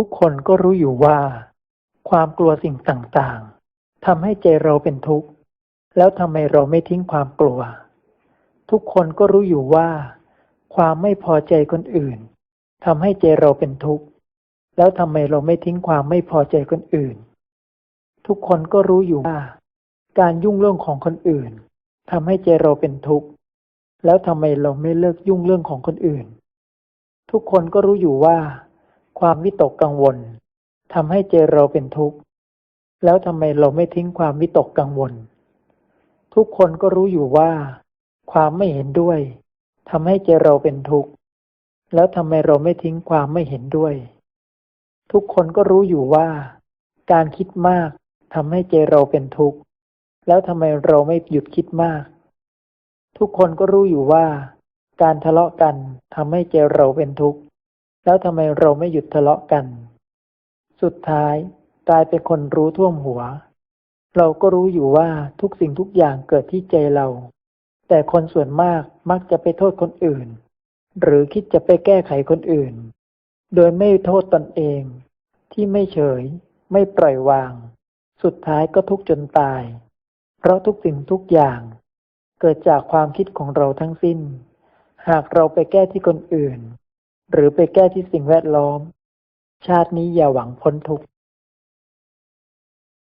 ทุกคนก็รู้อยู่ว่า ความกลัวสิ่งต่างๆทำให้ใจเราเป็นทุกข์ แล้วทำไมเราไม่ทิ้งความกลัว ทุกคนก็รู้อยู่ว่า ความไม่พอใจคนอื่นทำให้ใจเราเป็นทุกข์ แล้วทำไมเราไม่ทิ้งความไม่พอใจคนอื่น ทุกคนก็รู้อยู่ว่า การยุ่งเรื่องของคนอื่นทำให้ใจเราเป็นทุกข์ แล้วทำไมเราไม่เลิกยุ่งเรื่องของคนอื่น ทุกคนก็รู้อยู่ว่า ความวิตกกังวลทำให้ใจเราเป็นทุกข์ แล้วทำไมเราไม่ทิ้งความวิตกกังวล ทุกคนก็รู้อยู่ว่า ความไม่เห็นด้วยทำให้ใจเราเป็นทุกข์ แล้วทำไมเราไม่ทิ้งความไม่เห็นด้วย ทุกคนก็รู้อยู่ว่า การคิดมากทำให้ใจเราเป็นทุกข์ แล้วทำไมเราไม่หยุดคิดมาก ทุกคนก็รู้อยู่ว่า การทะเลาะกันทำให้ใจเราเป็นทุกข์ แล้วทำไมเราไม่หยุดทะเลาะกัน สุดท้ายกลายเป็นคนรู้ท่วมหัว เราก็รู้อยู่ว่าทุกสิ่งทุกอย่างเกิดที่ใจเรา แต่คนส่วนมากมักจะไปโทษคนอื่น หรือคิดจะไปแก้ไขคนอื่น โดยไม่โทษตนเอง ที่ไม่เฉย ไม่ปล่อยวาง สุดท้ายก็ทุกจนตาย เพราะทุกสิ่งทุกอย่าง เกิดจากความคิดของเราทั้งสิ้น หากเราไปแก้ที่คนอื่น หรือไปแก้ที่สิ่งแวดล้อม ชาตินี้อย่าหวังพ้นทุกข์